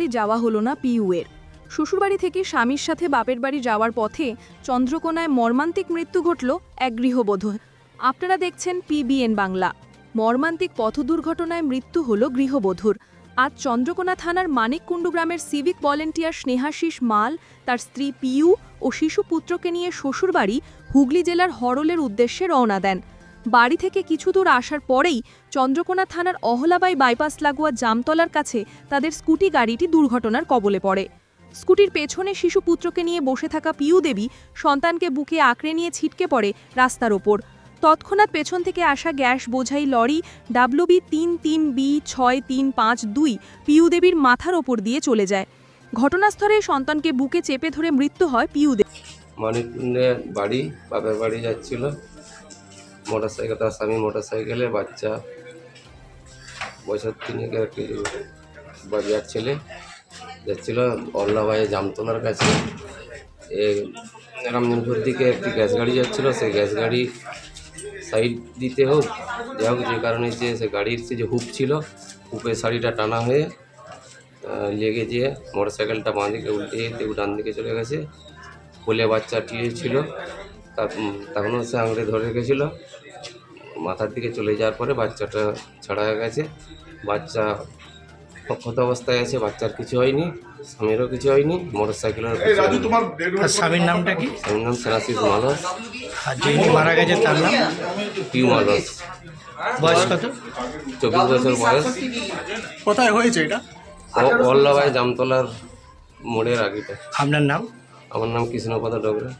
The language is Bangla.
বাড়ি যাওয়া হলো না পিউয়ের। শ্বশুরবাড়ি থেকে স্বামীর সাথে বাপের বাড়ি যাওয়ার পথে চন্দ্রকোনায় মর্মান্তিক মৃত্যু ঘটল এক গৃহবধূ। আপনারা দেখছেন পিবিএন বাংলা। মর্মান্তিক পথ দুর্ঘটনায় মৃত্যু হল গৃহবধূর। আজ চন্দ্রকোনা থানার মানিককুণ্ডু গ্রামের সিভিক ভলেন্টিয়ার স্নেহাশিস মাল, তার স্ত্রী পিউ ও শিশু পুত্রকে নিয়ে শ্বশুরবাড়ি হুগলি জেলার হরলের উদ্দেশ্যে রওনা দেন। বাড়ি থেকে কিছু দূর আসার পরেই চন্দ্রকোনা থানার অহলাবাই বাইপাস লাগোয়া জামতলার কাছে তাদের স্কুটি গাড়িটি দুর্ঘটনার কবলে পড়ে। স্কুটির পেছনে শিশু পুত্রকে নিয়ে বসে থাকা পিউ দেবী সন্তানকে বুকে আঁকড়ে নিয়ে ছিটকে পড়ে রাস্তার ওপর। তৎক্ষণাৎ পেছন থেকে আসা গ্যাস বোঝাই লরি ডাব্লুবি তিন তিন বি ছয় তিন পাঁচ দুই পিউ দেবীর মাথার ওপর দিয়ে চলে যায়। ঘটনাস্থলে সন্তানকে বুকে চেপে ধরে মৃত্যু হয় পিউ দেবী। বাড়ি, বাপের বাড়ি যাচ্ছিল। মোটর সাইকেল তার স্বামী মোটর সাইকেলে বাচ্চা বছর তিনেকের একটি বাজার ছেলে যাচ্ছিল অল্লাবাই জামতলার কাছে। এ রামজনপুর দিকে একটি গ্যাস গাড়ি যাচ্ছিল, সেই গ্যাস গাড়ি সাইড দিতে হোক যাই হোক, যে কারণে যে সে গাড়ির যে হুক ছিল হুকের শাড়িটা টানা হয়ে লেগে যেয়ে মোটর সাইকেলটা বাঁ দিকে উল্টে ডান দিকে চলে গেছে। কোলে বাচ্চাটি ছিল। তখনও সে আঙুলে ধরে রেখেছিল। মাথার দিকে চলে যাওয়ার পরে বাচ্চাটা ছাড়া হয়ে গেছে। বাচ্চা অক্ষত অবস্থায় আছে বাচ্চার কিছু হয়নি স্বামীরও কিছু হয়নি মোটর সাইকেলের তার স্বামীর নামটা কি? স্বামীর নাম সেনাশিস মালস। আর যিনি মারা গেছে তার নাম? পিউ মালস। বয়স কত? চব্বিশ বছর বয়স। কোথায় হয়েছে এটা? অল্লাবাই জামতলার মোড়ের আগেটা। আপনার নাম? আমার নাম কৃষ্ণপদ ডোগরা।